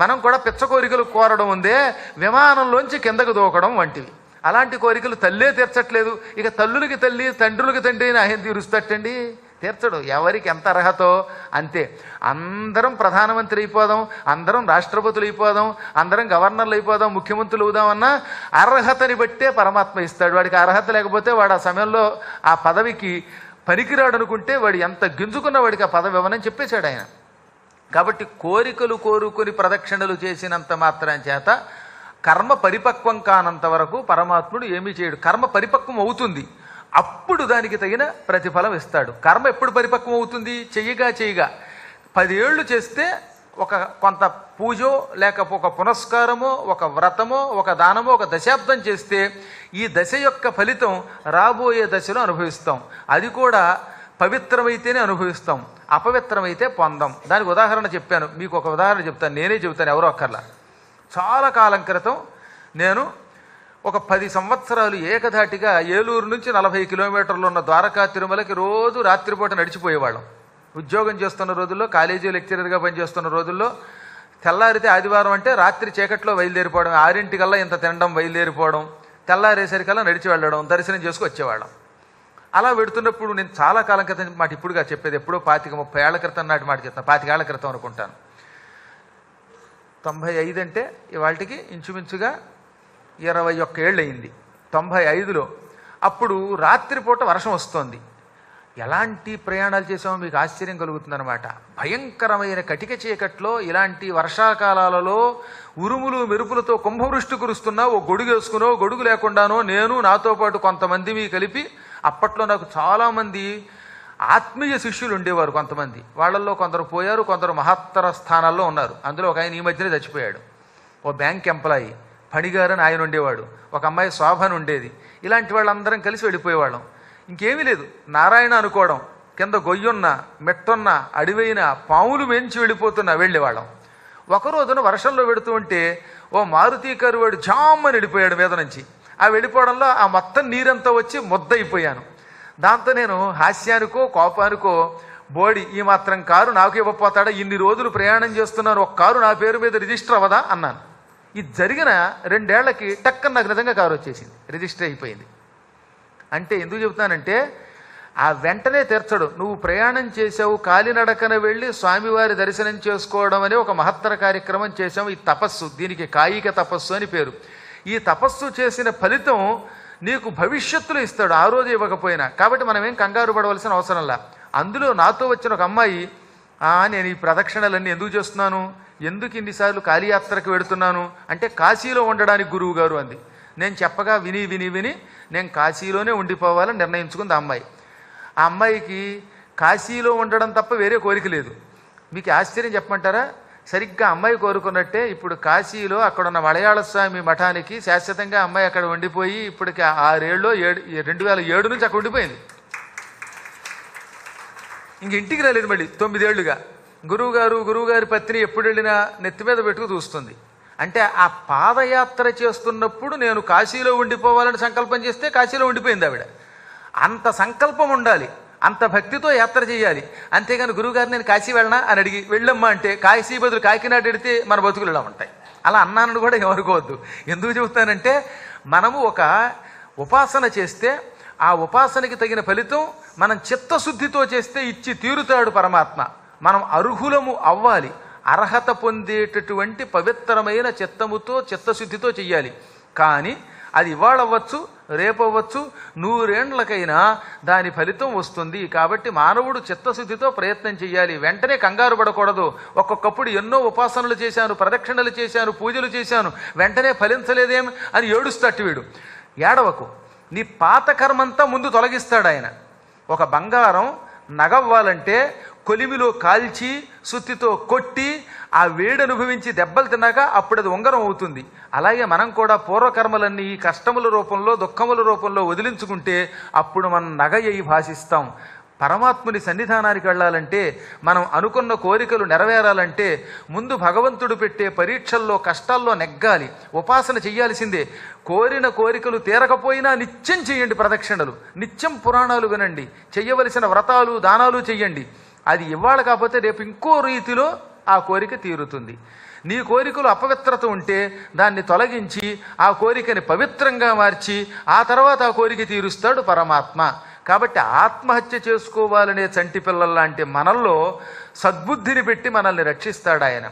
మనం కూడా పిచ్చ కోరికలు కోరడం ఉందే విమానంలోంచి కిందకు దూకడం వంటివి. అలాంటి కోరికలు తల్లే తీర్చట్లేదు. ఇక తల్లులకి తల్లి తండ్రులకి తండ్రి అని ఆయన తీరుస్తట్టండి తీర్చడు. ఎవరికి ఎంత అర్హతో అంతే. అందరం ప్రధానమంత్రి అయిపోదాం అందరం రాష్ట్రపతులు అయిపోదాం అందరం గవర్నర్లు అయిపోదాం ముఖ్యమంత్రులు అవుదామన్నా అర్హతని బట్టే పరమాత్మ ఇస్తాడు. వాడికి అర్హత లేకపోతే వాడు ఆ సమయంలో ఆ పదవికి పనికిరాడు అనుకుంటే వాడు ఎంత గింజుకున్న వాడికి ఆ పదవి ఇవ్వనని చెప్పేశాడు ఆయన. కాబట్టి కోరికలు కోరుకొని ప్రదక్షిణలు చేసినంత మాత్రం చేత కర్మ పరిపక్వం కానంత వరకు పరమాత్ముడు ఏమీ చేయడు. కర్మ పరిపక్వం అవుతుంది. అప్పుడు దానికి తగిన ప్రతిఫలం ఇస్తాడు. కర్మ ఎప్పుడు పరిపక్వం అవుతుంది? చెయ్యగా చెయ్యగా. పదేళ్ళు చేస్తే ఒక కొంత పూజో లేక ఒక పునస్కారమో ఒక వ్రతమో ఒక దానమో ఒక దశాబ్దం చేస్తే ఈ దశ యొక్క ఫలితం రాబోయే దశలో అనుభవిస్తాం. అది కూడా పవిత్రమైతేనే అనుభవిస్తాం అపవిత్రమైతే పొందాం. దానికి ఉదాహరణ చెప్పాను. మీకు ఒక ఉదాహరణ చెప్తాను. నేనే చెబుతాను ఎవరో ఒక్కర్లా. చాలా కాలం క్రితం నేను ఒక పది సంవత్సరాలు ఏకధాటిగా ఏలూరు నుంచి నలభై కిలోమీటర్లు ఉన్న ద్వారకా తిరుమలకి రోజు రాత్రిపూట నడిచిపోయేవాళ్ళం. ఉద్యోగం చేస్తున్న రోజుల్లో కాలేజీ లెక్చరర్గా పనిచేస్తున్న రోజుల్లో తెల్లారితే ఆదివారం అంటే రాత్రి చీకట్లో బయలుదేరిపోవడం ఆరింటికల్లా ఇంత తినడం బయలుదేరిపోవడం తెల్లారేసరికల్లా నడిచి వెళ్ళడం దర్శనం చేసుకు వచ్చేవాళ్ళం అలా పెడుతున్నప్పుడు నేను చాలా కాలం క్రితం మాట ఇప్పుడుగా చెప్పేది ఎప్పుడో పాతిక ముప్పై ఏళ్ళ క్రితం నాటి మాట చెప్తాను. పాతికేళ్ళ క్రితం అనుకుంటాను. తొంభై ఐదు అంటే ఇవాళకి ఇంచుమించుగా ఇరవై ఒక్క ఏళ్ళు అయింది. తొంభై ఐదులో అప్పుడు రాత్రిపూట వర్షం వస్తోంది. ఎలాంటి ప్రయాణాలు చేసామో మీకు ఆశ్చర్యం కలుగుతుందన్నమాట. భయంకరమైన కటిక చీకట్లో ఇలాంటి వర్షాకాలాలలో ఉరుములు మెరుపులతో కుంభవృష్టి కురుస్తున్నా ఓ గొడుగు వేసుకునో గొడుగు లేకుండానో నేను నాతో పాటు కొంతమంది మీ కలిపి అప్పట్లో నాకు చాలామంది ఆత్మీయ శిష్యులు ఉండేవారు కొంతమంది. వాళ్ళల్లో కొందరు పోయారు కొందరు మహత్తర స్థానాల్లో ఉన్నారు. అందులో ఒక ఆయన ఈ మధ్యనే చచ్చిపోయాడు. ఓ బ్యాంక్ ఎంప్లాయీ పణిగారని ఆయన ఉండేవాడు. ఒక అమ్మాయి శోభన్ ఉండేది. ఇలాంటి వాళ్ళందరం కలిసి వెళ్ళిపోయేవాళ్ళం. ఇంకేమీ లేదు. నారాయణ అనుకోవడం కింద గొయ్యున్న మెట్టున్న అడివైన పాములు మెంచి వెళ్ళిపోతున్నా వెళ్ళేవాళ్ళం. ఒక రోజున వర్షంలో పెడుతూ ఉంటే ఓ మారుతీ కారు వాడు జామ్మని వెళ్ళిపోయాడు మీద నుంచి. ఆ వెళ్ళిపోవడంలో ఆ మొత్తం నీరంతా వచ్చి ముద్దయిపోయాను. దాంతో నేను హాస్యానికో కోపానికో బోడి ఈ మాత్రం కారు నాకు ఇవ్వపోతాడా? ఇన్ని రోజులు ప్రయాణం చేస్తున్నాను ఒక కారు నా పేరు మీద రిజిస్టర్ అవ్వదా? అన్నాను. ఇది జరిగిన రెండేళ్ళకి టక్కన నాకు నిజంగా కారు వచ్చేసింది. రిజిస్టర్ అయిపోయింది. అంటే ఎందుకు చెబుతానంటే ఆ వెంటనే తీర్చడు. నువ్వు ప్రయాణం చేసావు కాలినడకన వెళ్ళి స్వామివారి దర్శనం చేసుకోవడం అనే ఒక మహత్తర కార్యక్రమం చేసావు ఈ తపస్సు దీనికి కాయిక తపస్సు అని పేరు. ఈ తపస్సు చేసిన ఫలితం నీకు భవిష్యత్తులో ఇస్తాడు ఆ రోజు ఇవ్వకపోయినా. కాబట్టి మనం ఏం కంగారు పడవలసిన అవసరంలా అందులో నాతో వచ్చిన ఒక అమ్మాయి నేను ఈ ప్రదక్షిణలన్నీ ఎందుకు చేస్తున్నాను? ఎందుకు ఇన్నిసార్లు కాళీయాత్రకు వెడుతున్నాను? అంటే కాశీలో ఉండడానికి గురువు గారు అంది. నేను చెప్పగా విని విని విని నేను కాశీలోనే ఉండిపోవాలని నిర్ణయించుకుంది ఆ అమ్మాయి. ఆ అమ్మాయికి కాశీలో ఉండడం తప్ప వేరే కోరిక లేదు. మీకు ఆశ్చర్యం చెప్పమంటారా? సరిగ్గా అమ్మాయి కోరుకున్నట్టే ఇప్పుడు కాశీలో అక్కడున్న మలయాళ స్వామి మఠానికి శాశ్వతంగా అమ్మాయి అక్కడ ఉండిపోయి ఇప్పటికి ఆరేళ్ళు ఏడు రెండు వేల ఏడు నుంచి అక్కడ ఉండిపోయింది. ఇంక ఇంటికి రాలేదు మళ్ళీ తొమ్మిదేళ్ళుగా గురువుగారు గురువుగారి పత్ని ఎప్పుడు వెళ్ళినా నెత్తి మీద పెట్టుకు చూస్తుంది. అంటే ఆ పాదయాత్ర చేస్తున్నప్పుడు నేను కాశీలో ఉండిపోవాలని సంకల్పం చేస్తే కాశీలో ఉండిపోయింది ఆవిడ. అంత సంకల్పం ఉండాలి. అంత భక్తితో యాత్ర చేయాలి. అంతేగాని గురువుగారు నేను కాశీ వెళ్ళనా? అని అడిగి వెళ్ళమ్మా అంటే కాశీ బదులు కాకినాడ ఎడితే మన బతుకులు ఇలా ఉంటాయి. అలా అన్నానని కూడా ఎవరుకోవద్దు ఎందుకు చెబుతానంటే మనము ఒక ఉపాసన చేస్తే ఆ ఉపాసనకి తగిన ఫలితం మనం చిత్తశుద్ధితో చేస్తే ఇచ్చి తీరుతాడు పరమాత్మ. మనం అర్హులము అవ్వాలి. అర్హత పొందేటటువంటి పవిత్రమైన చిత్తముతో చిత్తశుద్ధితో చెయ్యాలి. కానీ అది ఇవాళ అవ్వచ్చు రేపు అవ్వచ్చు నూరేండ్లకైనా దాని ఫలితం వస్తుంది. కాబట్టి మానవుడు చిత్తశుద్ధితో ప్రయత్నం చేయాలి వెంటనే కంగారు పడకూడదు. ఒక్కొక్కప్పుడు ఎన్నో ఉపాసనలు చేశాను ప్రదక్షిణలు చేశాను పూజలు చేశాను. వెంటనే ఫలించలేదేం అని ఏడుస్తట్టు వీడు. ఏడవకు. నీ పాత కర్మంతా ముందు తొలగిస్తాడు ఆయన. ఒక బంగారం నగవ్వాలంటే కొలిమిలో కాల్చి సుత్తితో కొట్టి ఆ వేడి అనుభవించి దెబ్బలు తిన్నాక అప్పుడు అది ఉంగరం అవుతుంది. అలాగే మనం కూడా పూర్వకర్మలన్నీ ఈ కష్టముల రూపంలో దుఃఖముల రూపంలో వదిలించుకుంటే అప్పుడు మనం నగ అయి భాషిస్తాం. పరమాత్ముని సన్నిధానానికి వెళ్ళాలంటే మనం అనుకున్న కోరికలు నెరవేరాలంటే ముందు భగవంతుడు పెట్టే పరీక్షల్లో కష్టాల్లో నెగ్గాలి. ఉపాసన చెయ్యాల్సిందే. కోరిన కోరికలు తీరకపోయినా నిత్యం చేయండి ప్రదక్షిణలు. నిత్యం పురాణాలు వినండి. చెయ్యవలసిన వ్రతాలు దానాలు చెయ్యండి. అది ఇవాళ కాకపోతే రేపు ఇంకో రీతిలో ఆ కోరిక తీరుతుంది. నీ కోరికలు అపవిత్రత ఉంటే దాన్ని తొలగించి ఆ కోరికని పవిత్రంగా మార్చి ఆ తర్వాత ఆ కోరిక తీరుస్తాడు పరమాత్మ. కాబట్టి ఆత్మహత్య చేసుకోవాలనే చంటి పిల్లల్లాంటి మనల్లో సద్బుద్ధిని పెట్టి మనల్ని రక్షిస్తాడు ఆయన